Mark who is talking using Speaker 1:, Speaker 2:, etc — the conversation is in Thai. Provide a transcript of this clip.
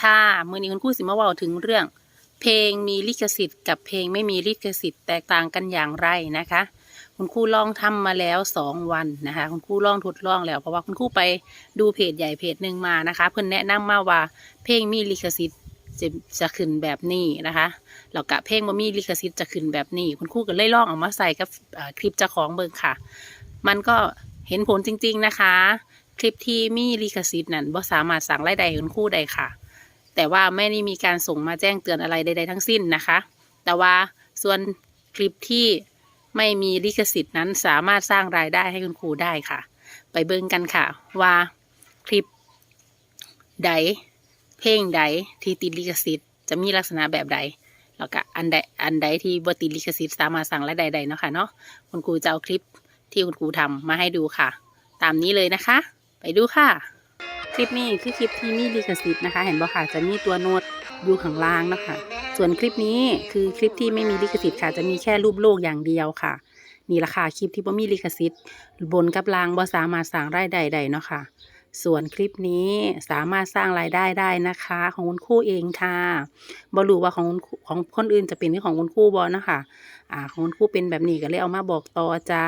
Speaker 1: ค่ะมือนี้คุณครูสิมาว่าถึงเรื่อง เพลงมีลิขสิทธิ์กับเพลงไม่มีลิขสิทธิ์แตกต่างกันอย่างไรนะคะ คุณครูลองทำมาแล้วสองวันนะคะ คุณครูลองทดลองแล้ว เพราะว่าคุณครูไปดูเพจใหญ่เพจหนึ่งมานะคะ เพิ่นแนะนำมาว่าเพลงมีลิขสิทธิ์จะจะขึ้นแบบนี้นะคะแล้วก็เพลงบ่มีลิขสิทธิ์จะขึ้นแบบนี้ คุณครูก็เลยลองเอามาใส่กับคลิปเจ้าของเบิ่งค่ะ มันก็เห็นผลจริง ๆนะคะ คลิปที่มีลิขสิทธิ์นั้นบ่สามารถสั่งรายได้ให้คุณครูได้ค่ะ แต่ว่าไม่ได้มีการส่งมาแจ้งเตือนอะไรใดๆทั้งสิ้นนะคะ แต่ว่าส่วนคลิปที่ไม่มีลิขสิทธิ์นั้นสามารถสร้างรายได้ให้คุณครูได้ค่ะ ไปเบิ่งกันค่ะ ว่าคลิปใดเพลงใดที่ติดลิขสิทธิ์จะมีลักษณะแบบใดแล้วก็อันใดอันใดที่บติลิขสิทธิ์สามารถสั่งรายได้ได้เนาะค่ะเนาะคุณครูจะเอาคลิปที่คุณครูทำมาให้ดูค่ะ ตามนี้เลยนะคะ ไปดูค่ะ คลิปนี้คือคลิปที่มีลิขสิทธิ์นะคะ เห็นบ่ค่ะจะมีตัวโน้ตอยู่ข้างล่างเนาะคะ ส่วนคลิปนี้คือคลิปที่ไม่มีลิขสิทธิ์ค่ะ จะมีแค่รูปโลกอย่างเดียวค่ะนี่ราคาคลิปที่บ่มีลิขสิทธิ์บนกับล่างบ่สามารถสร้างรายได้ได้เนาะค่ะ ส่วนคลิปนี้สามารถสร้างรายได้ได้นะคะ ของคุณครูเองค่ะบ่รู้ว่าของของคนอื่นจะเป็นหรือของคุณครูบ่เนาะคะอ่าของคุณครูเป็นแบบนี้ก็เลยเอามาบอกต่อจ้า